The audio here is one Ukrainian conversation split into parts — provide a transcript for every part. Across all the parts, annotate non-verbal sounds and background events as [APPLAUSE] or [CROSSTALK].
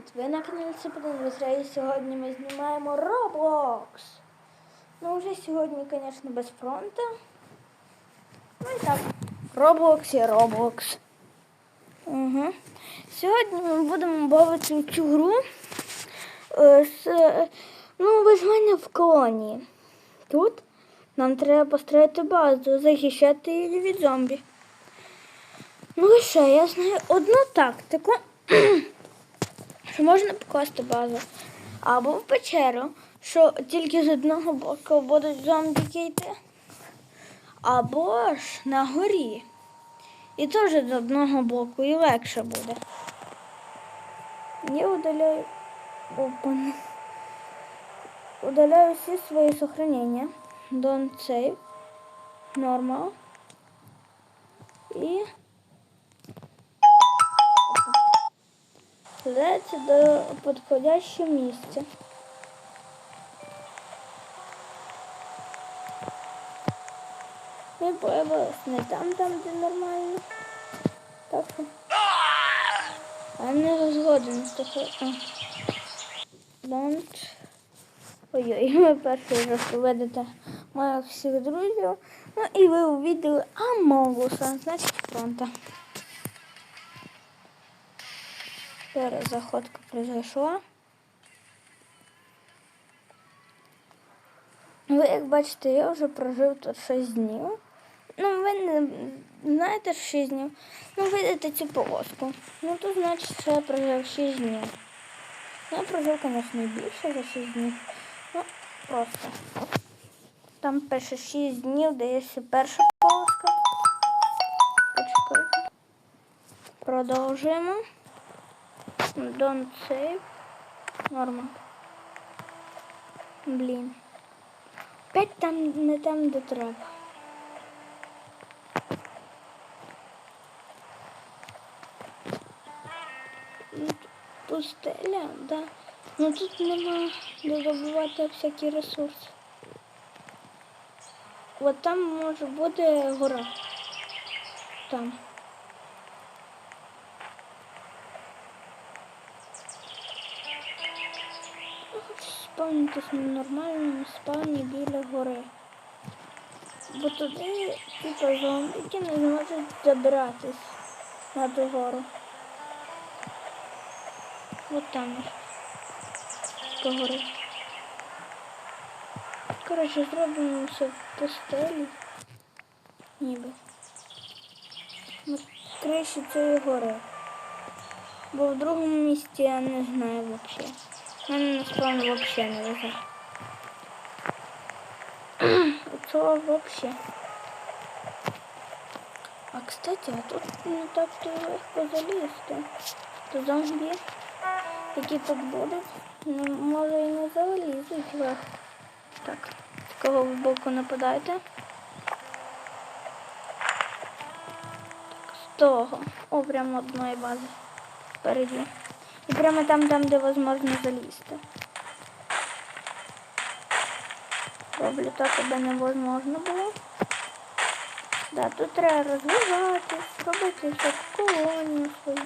Привіт! Ви на каналі Цепелин і сьогодні ми знімаємо Roblox. Ну, вже сьогодні, звісно, без фронту. Ну і так. Roblox і Roblox. Угу. Сьогодні ми будемо бавити цю гру е, з ну, виживання в колонії. Тут нам треба построїти базу, захищати її від зомбі. Ну лише я знаю одну тактику, [CLEARS THROAT] що можна покласти базу. Або в печеру, що тільки з одного боку будуть зомбіки йти. Або ж на горі. І теж з одного боку і легше буде. Я удаляю. Опа. Удаляю всі свої сохранення. Don't save. Normal. І Складається до підходящого місця. Ми появилась не там, там, де нормально. Так. А не згоден з такою. Don't. Ой-ой, [LAUGHS] ви перший раз видите моїх всіх друзів. Ну і ви увидели Амогуса, значить фронта. Перезаходка произошла. Ви, як бачите, я вже прожив тут 6 днів. Ну, ви не знаєте, що 6 днів. Ну, видите цю полоску. Ну, то значить, що я прожив 6 днів. Я прожив, звісно, більше за 6 днів. Ну, просто. Там пише 6 днів, дається перша полоска. Почекайте. Продовжуємо. Don't save. Норма. Блін. Опять там не там, де треба. Пустеля, да. Ну тут нема де добувати всякі ресурси. От там може бути гора. Там. Спавнитись на нормальному спавні біля гори. Бо туди типу, зомбіки не зможуть забиратись на ту гору. От там. По гори. Коротше, зробимо все в пустелі. Ніби. На криші цієї гори. Бо в другому місці я не знаю взагалі. Мене на спаун взагалі не везе. Оцього взагалі. А кстати, а тут не так то легко залізти. То зомбі, які тут будуть, не може і не залізуть легко. Так, з кого ви боку нападаєте? Так, з того. О, прямо одної бази. Впереді. І прямо там, там, де можна залізти. Роблю так, аби невозможно було. Да, тут треба розвивати, робити всяку колонію свою.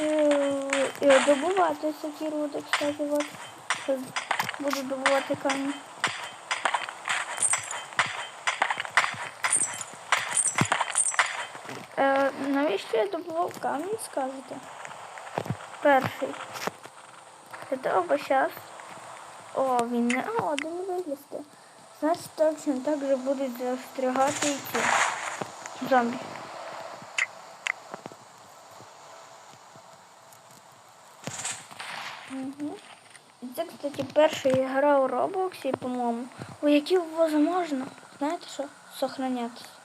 І, і добувати всякі руди, кстати, от. Буду добувати камінь. Е, навіщо я добував камінь, скажете? Перший. Бо зараз... О, він не один вилізти. Значить, точно так же будуть застрягати і ці зомбі. Угу. Це, кстати, перша гра у Роблоксі, по-моєму, у якій возможно, знаєте що, сохранятися.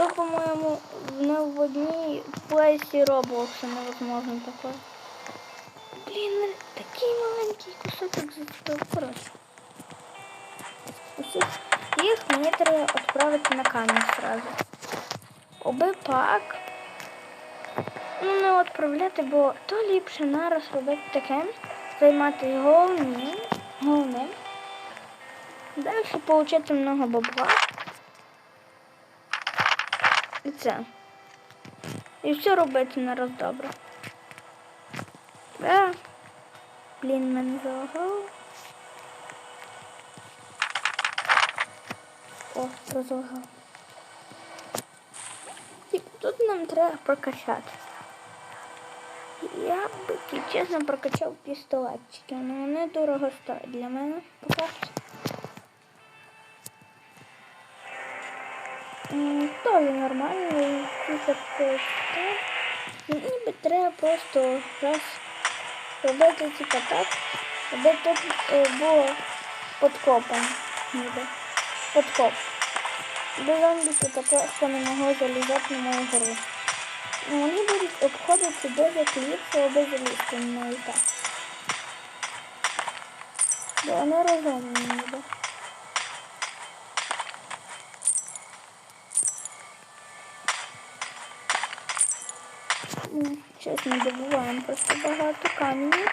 То, по-моєму, не в одній плейсі Роблокса невозможно таке. Блін, такий маленький кусочок зацепив. Коротше. Усіх їх мені треба відправити на камінь сразу. Оби пак. Ну, не відправляти, бо то ліпше нараз робити таке, займатися головним, головним. Далі отримати много бабла. І це. І все робити на раз добре. Е, блін, мене залагало. О, розлагав. Типу, Тут нам треба прокачати. Я б, чесно, прокачав пістолетчики, але вони дорого стоять для мене поки що. М, Теж нормально, тільки просто. Мені би треба просто раз робити типа так, аби тут е, було подкопом. Ніби. Подкоп. Аби зомбіки так просто не могли залізати на мою гору. Ну, Вони будуть обходити дуже кліпси, аби залізти на неї так. Бо вони розумні ніби. М, Чесно, добуваємо просто багато каменів.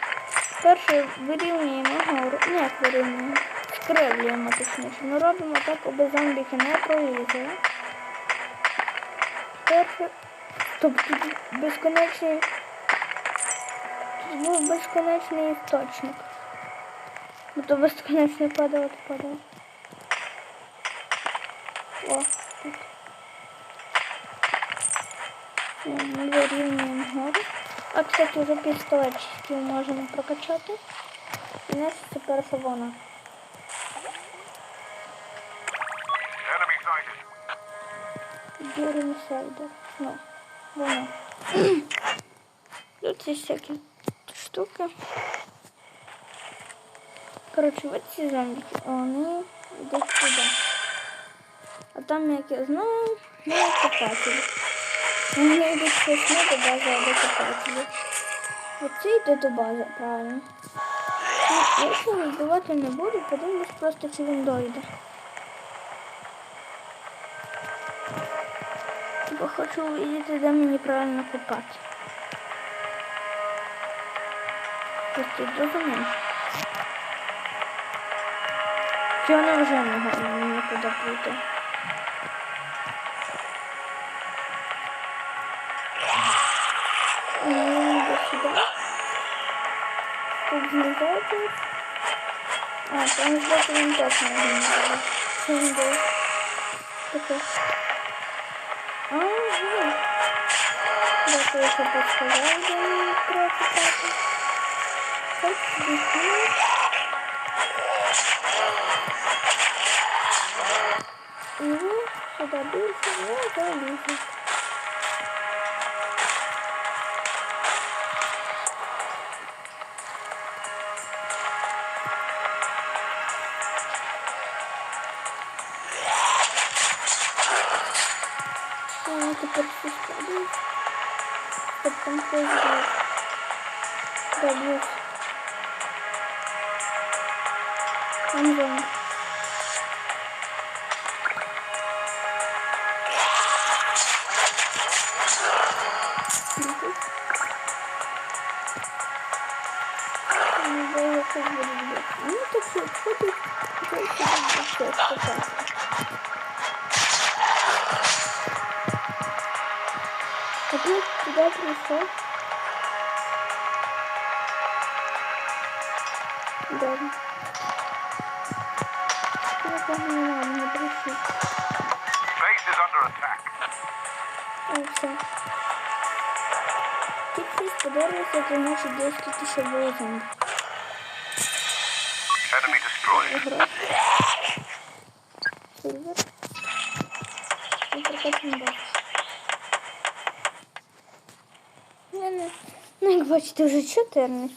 Перше вирівнюємо гору. Не як вирівнюємо. Скривлюємо точніше. Ми робимо так, аби зомбіки не пролізли. Перше. Тобто тут безконечний. Тут був безконечний істочник. Бо то безконечно падало, то падало. О, тут. Ми вирівнюємо гору. А, кстати, вже пістолетчики можемо прокачати. І у нас це перша вона. Enemy sighted. Дюрін Сейдер. Ну, вона. Тут є всякі штуки. Коротше, вот ці зомбіки, вони йдуть сюди. А там, як я знаю, не копателі. Вони йдуть щось не до бази, а до копателів. Оці йде до бази, правильно. Ну, якщо вбивати не буду, подивлюсь просто, дойде. Бо хочу увидіти, де мені правильно копати. Просто зрозумів. Чи вони вже не годні мені куди прийти? Тут злізати. А, там збоку він точно не злізати. Що він був? Таке. Ага. Дякую, що підсказав, де мені треба купати. Так, дійсно. І ви сюди більше, я залізу. Я Там зона. я можу десь тисяча бойзом. Enemy destroyed. Сильвер. Ну, прекрасно бачу. Не, не. Ну, як бачите, вже 14.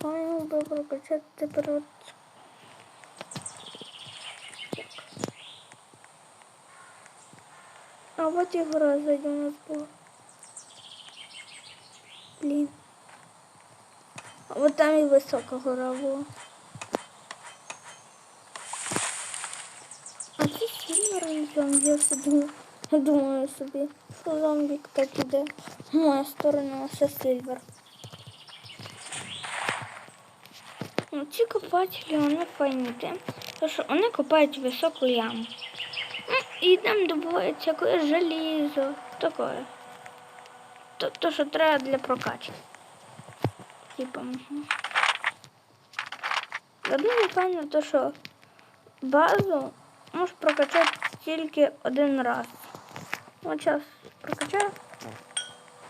Файл добре качати тепер А вот игра, гора зайде у. А от там і висока гора була. А це сильвер зомбі, я собі я думаю собі, що зомбік так іде. В мою сторону все сильвер. Ну, ці копателі, вони файні тому що вони копають високу яму. Ну, І там добувають всякое желізо, таке. То, то, що треба для прокачки. Типа. мгм. Одне певно, то, що базу можеш прокачати тільки один раз. От зараз прокачаю.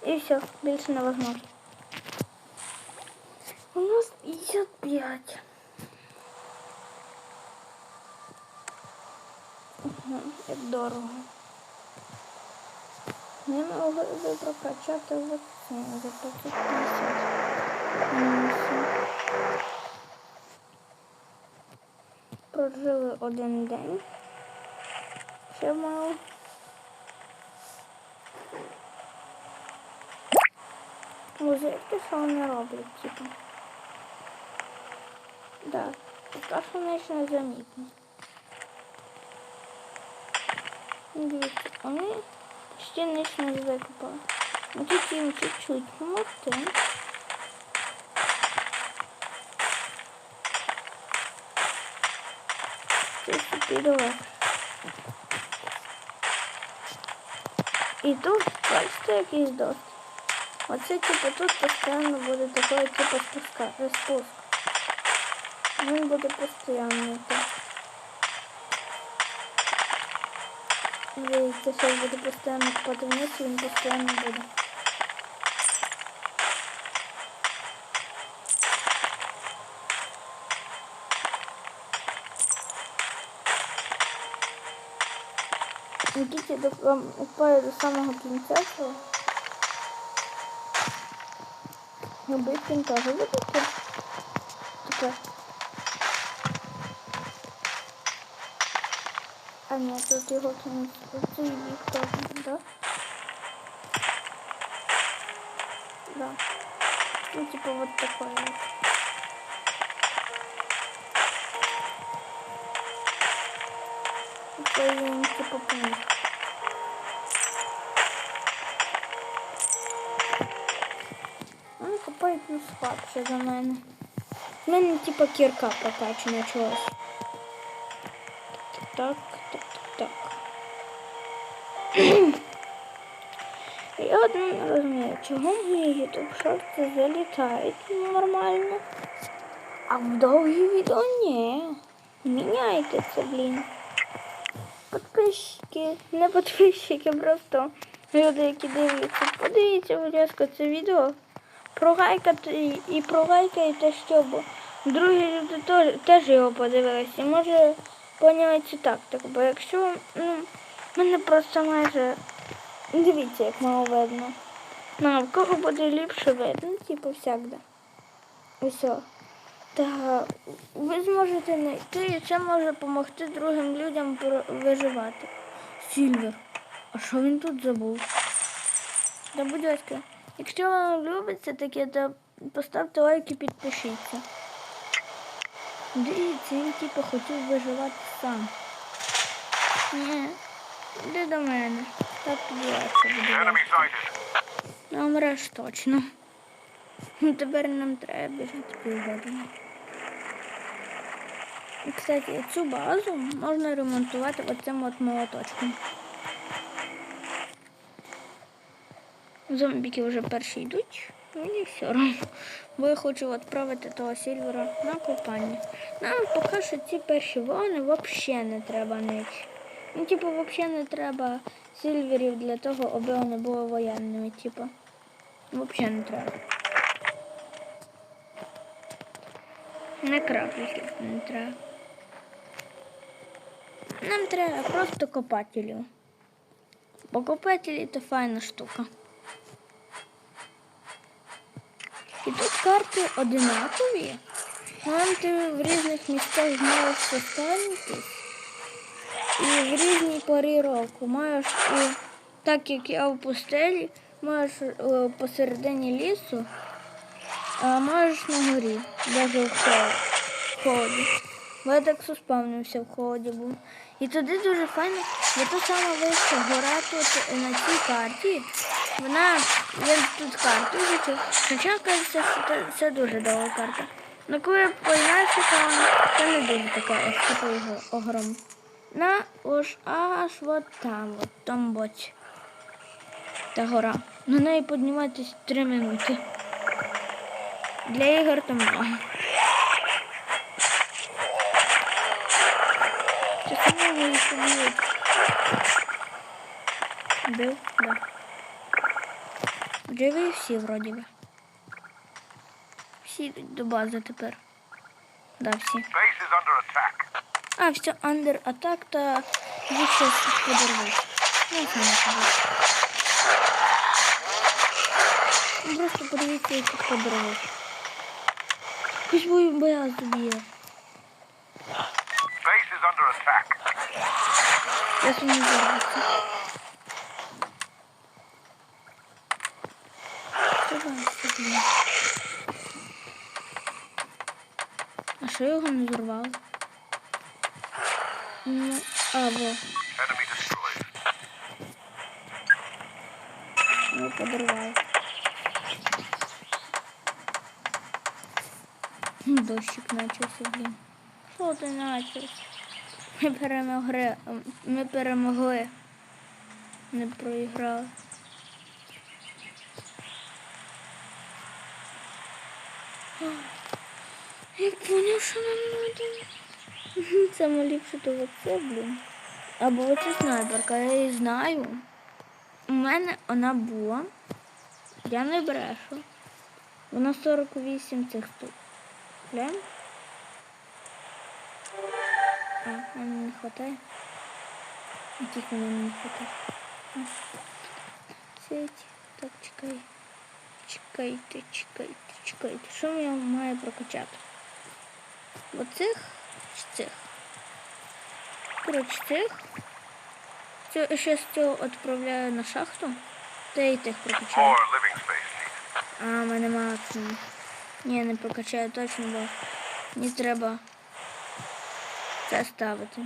І все, більше невозможно. У нас 55. Угу, як дорого. Не могли би прокачати вакцину за 550. Мінусів. Прожили один день. Ще мало. Музики, що вони роблять, типу. Да, поки що вони ще не замітні. Дивіться, вони почти ніч не викопали. Ну тут їм чуть-чуть помогти. Це піде І тут, бачите, якийсь доски. Оце типу тут постійно буде такий типу спуска, е, спуск. Він буде постійно йти. Дивіться, зараз буде постійно купати вниз, і він постійно буде. Ну, Тільки вам упаю до самого кінця. Ну, теж буде таке. Таке. А ні, тут його кінець. Цей бік теж, да? Да. Ну, типа вот такой вот. Это типа помню. Він копає ну, слабше за мене. У мене типа кірка прокачана так, так, Я одно не розумію, чого мої YouTube шорти залітають нормально, а в довгі відео ні. Міняйте це, блін. Подписчики, не подписчики, просто люди, які дивляться. Подивіться, будь ласка, це відео. Пролайкати і пролайкайте, щоб другі люди теж, його подивилися. І може поняли цю тактику. Бо якщо ну, мене просто майже дивіться, як мало видно. Ну, в кого буде ліпше видно, типу всякде. Усе. Та ви зможете знайти, і це може допомогти другим людям виживати. Сільвер. А що він тут забув? Та будь ласка, якщо вам любиться таке, то поставте лайк і підпишіться. Дивіться, він типу хотів виживати сам. Ні, йди до мене. Так тобі легше буде. Sighted. Точно. Ну, Тепер нам треба біжати півгодини. Кстати, цю базу можна ремонтувати оцим от молоточком. Зомбіки вже перші йдуть. Мені все одно. Бо я хочу відправити того сільвера на копання. Нам поки що ці перші вони взагалі не треба нич. Ну, типу, взагалі не треба сільверів для того, аби вони були воєнними, типу. Взагалі не треба. Не краплі не треба. Нам треба просто копателів. Бо копателі це файна штука. І тут карти одинакові. Нам ти в різних місцях зможеш поставитись. І в різні пори року маєш і так як я в пустелі, маєш е, посередині лісу, а маєш на горі, навіть в холоді. Бо я так суспавнився в холоді був. І туди дуже файно, бо то сама вища гора тут е, на цій карті. Вона, я тут карту вичив. Хоча кажеться, що це, це дуже довга карта. Ну коли появляється, то це не дуже така типу його огром. На ось аж от там, от там боці. Та гора. На неї підніматись 3 минути. Для ігор там много. Це їх поб'ють. Бив, да. Живі всі вроді би. Всі до бази тепер. Да, всі. Base is under attack. А, все, андер атак та їх щось подорвуть. Ну, саме собі. Ну, Просто подивіться, як їх подорвуть. Хоч бою бояз б'є. Base is under attack. Я сумні вирваться. собі. А що його не зірвало? Ну, а, во. Enemy destroyed. Ну, подорвав. Дощик почався, блін. Що ти почався? Ми перемогли. Ми перемогли. Не проіграли. Я поняв, що нам треба. Саме ліпше то оце, блін. Або оце снайперка, я її знаю. У мене вона була. Я не брешу. Вона 48 цих штук. Глянь. А, мені не. А Тільки мені не. А. Сидь. Так, чекай. Чекайте, чекайте, чекайте. Що мені має прокачати? Оцих чи цих? Коротше, цих. Цю, ще з цього відправляю на шахту. Та й тих прокачаю. А, в мене максимум. Ні, не прокачаю точно, бо мені треба це ставити.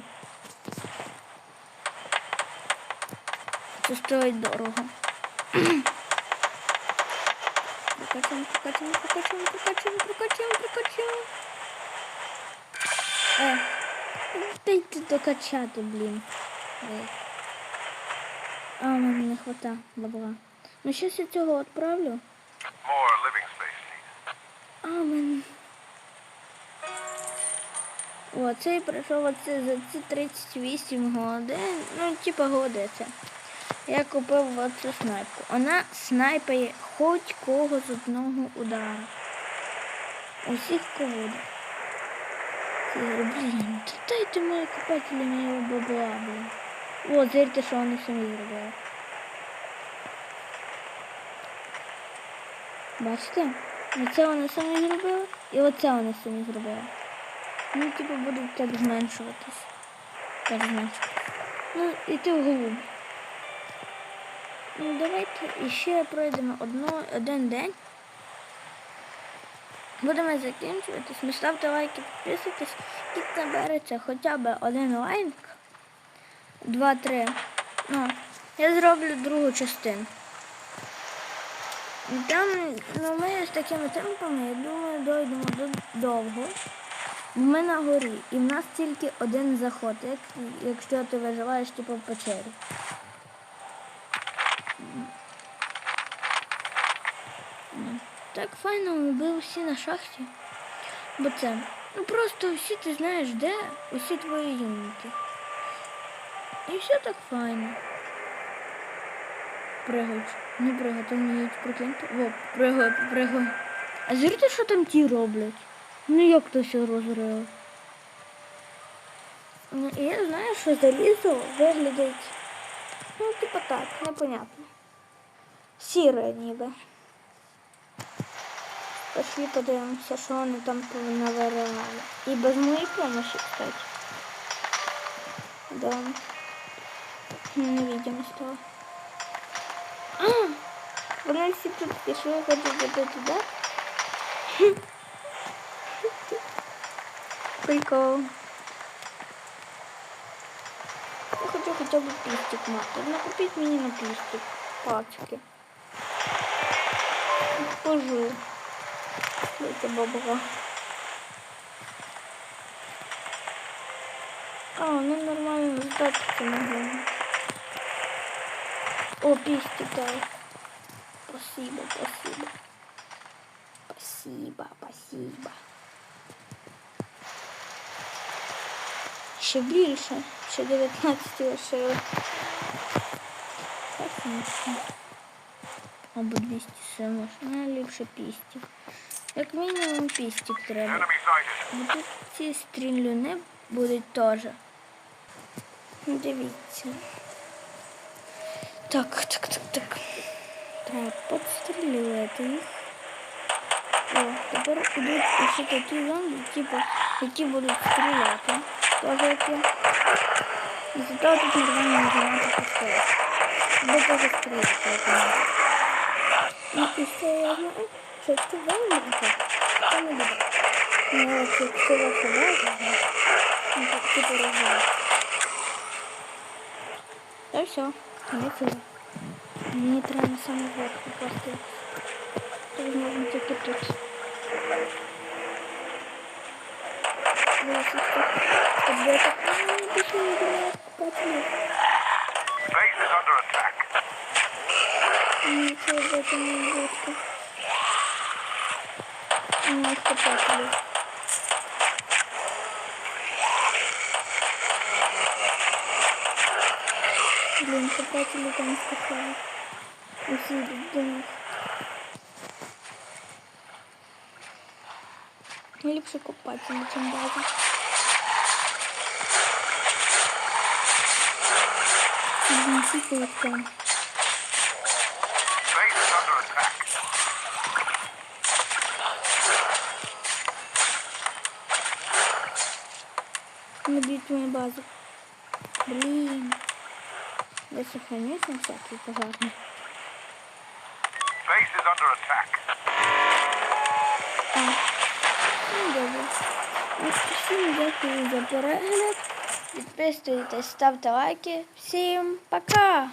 Це стоїть дорого. [CLEARS THROAT] Прокачуємо, прокачуємо, прокачуємо, прокачуємо, прокачуємо, прокачуємо. Е, дайте докачати, блін. Е. А, в мене не хвата бабла. Ну, щас я цього відправлю. А, мен. О, цей пройшов оце за ці 38 годин. Ну, типа годиться. Я купив оцю снайпку. Вона снайпає хоч кого з одного удара. Усіх кого. Блін, та дайте мої купателі моєго бабла, блін. О, зірте, що вони самі зробили. Бачите? Оце вони самі зробили і оце вони самі зробили. Ну, типу, будуть так зменшуватись. Так зменшуватись. Ну, іти в голуб. Ну, давайте іще пройдемо одно, один день. Будемо закінчуватись. Ну, ставте лайки, підписуйтесь. Кіт набереться хоча б один лайк. Два-три. Ну, я зроблю другу частину. Там, ну ми з такими темпами, я думаю, дойдемо довго. Ми на горі, і в нас тільки один заход, як, якщо ти виживаєш типу в печері. Так файно ми всі на шахті. Бо це, ну просто всі ти знаєш де, усі твої юніти. І все так файно. Пригають. Не пригай, там їдь, прикиньте. О, пригай, пригай. А зірте, що там ті роблять? Ну як то все розрило? Ну, я знаю, що залізо виглядить. Ну, типу так, непонятно. Сіре ніби. Пошли подивимося, що вони там наварили. І без моєї помощи, кстати. Да. Невидимо стало. А, вони всі тут пішли ходити туди. Прикол. Я хочу хоча б пістик мати. Накупіть мені на пістик пачки. Пожу. Дайте бабла. А, ну нормально здатися могли. О, пісти дали. Спасибо, спасибо. Спасибо, спасибо. Ще більше. Ще 19 лишили. Так, смішно. Або 200 ще можна. Ну, ліпше пістів. Як мінімум пістик треба. Ну тут ці стрілюни будуть теж. Ну, Дивіться. Так, так, так, так. Треба підстрілювати їх. О, тепер ідуть ще такі зомбі, типу, які будуть стріляти. Теж які. І за того тут нормально нажимати пістолет. Бо теж стріляти, як вони. Ну, і ще я знаю, що це зомбі, це не буде. Ну, це ваша база, ну, так типу розумієш. Та все, не це. Мені треба на самий верх попасти. Тут можна тільки тут. Буде так. Ай, не буде пацанів. Base is under attack. Ні, це буде не будка. У нас попасили. Блин, копатели там скакают. Усі йдуть до них. Ліпше копатели, чим база. Блин, сікають там. Base is under attack. Не бьют мою базу. Блин. Я сохранюсь на всякий пожарный. Base is under attack. А, ну добре. Ну, Всім дякую за перегляд. Підписуйтесь, ставте лайки. Всім пока!